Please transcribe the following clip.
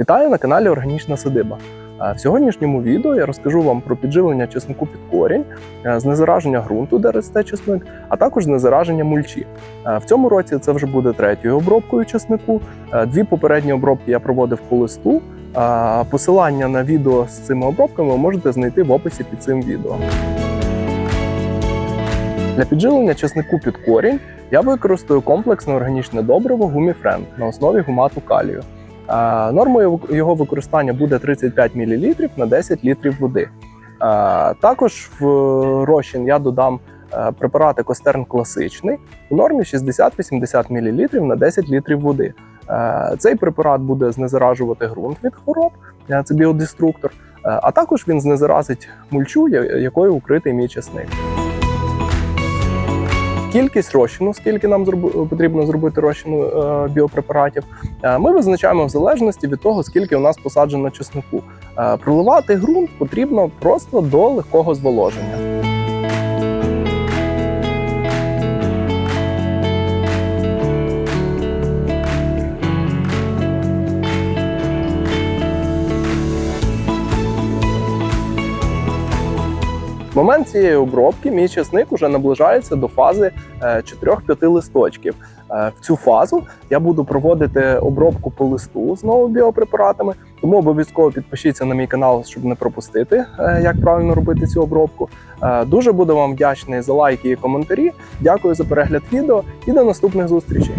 Вітаю на каналі Органічна Садиба. Е, В сьогоднішньому відео я розкажу вам про підживлення чеснику під корінь, е, знезараження ґрунту, де росте чесник, а також знезараження мульчі. Е, В цьому році це вже буде третьою обробкою чеснику. Дві попередні обробки я проводив по листу. Посилання на відео з цими обробками ви можете знайти в описі під цим відео. Для підживлення чеснику під корінь я використаю комплексне органічне добриво Гуміфренд на основі гумату калію. Нормою його використання буде 35 мл на 10 літрів води. Також в розчин я додам е, препарати Костерн класичний у нормі 60-80 мл на 10 літрів води. Е, Цей препарат буде знезаражувати ґрунт від хвороб, е, це біодеструктор, а також він знезаразить мульчу, якою укритий мій чесник. Кількість розчину, скільки нам потрібно зробити розчину е, біопрепаратів, е, ми визначаємо в залежності від того, скільки у нас посаджено чеснику. Е, проливати ґрунт потрібно просто до легкого зволоження. В момент цієї обробки мій чесник уже наближається до фази е, 4-5 листочків. Е, В цю фазу я буду проводити обробку по листу знову біопрепаратами. Тому обов'язково підпишіться на мій канал, щоб не пропустити, е, як правильно робити цю обробку. Е, Дуже буду вам вдячний за лайки і коментарі. Дякую за перегляд відео і до наступних зустрічей.